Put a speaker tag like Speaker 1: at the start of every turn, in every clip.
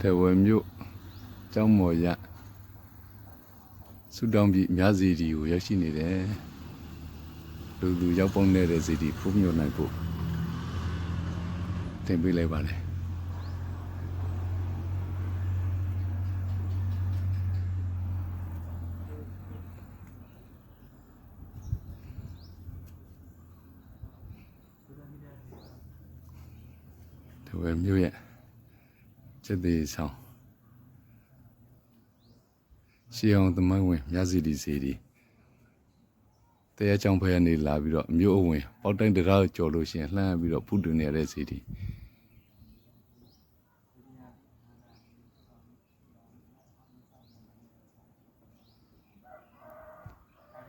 Speaker 1: တဝယ်မြို့ကျောင်းမော်ရဆူတောင်းပြည်မြစီဒီကိုရောက်ရှိနေတယ်လူလူရောက်ပေါင်းနေတဲ့စီဒီဖုံးမြို့နိုင်ဖို့တင်ပေးလိုက်ပါလေတဝယ်မြို့ရဲ့ စက်သေးဆောင်ရှီအောင်သမိုင်းဝင်မြစီဒီစီဒီတရားချောင်းဖဲကနေလာပြီးတော့အမျိုးအဝင်ပေါက်တိုင်းတရားကိုကြော်လို့ရှိရင်လှမ်းပြီးတော့ဖုတူနေရတဲ့စီဒီ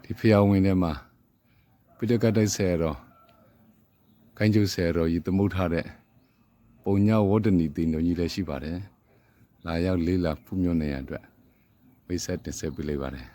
Speaker 1: ဒီဖျားဝင်ထဲမှာပိဋကတ်တိုက်ဆယ်တော့ကိုင်းကျုပ်ဆယ်တော့ဤသမုတ်ထားတဲ့ ပုံညဝတ္တနီတင်တော်ကြီးလည်းရှိပါတယ်လာရောက်လေးလာဖူးမြော်နေရအတွက်ဝိဆက်တင်ဆက်ပေးလိုက်ပါတယ်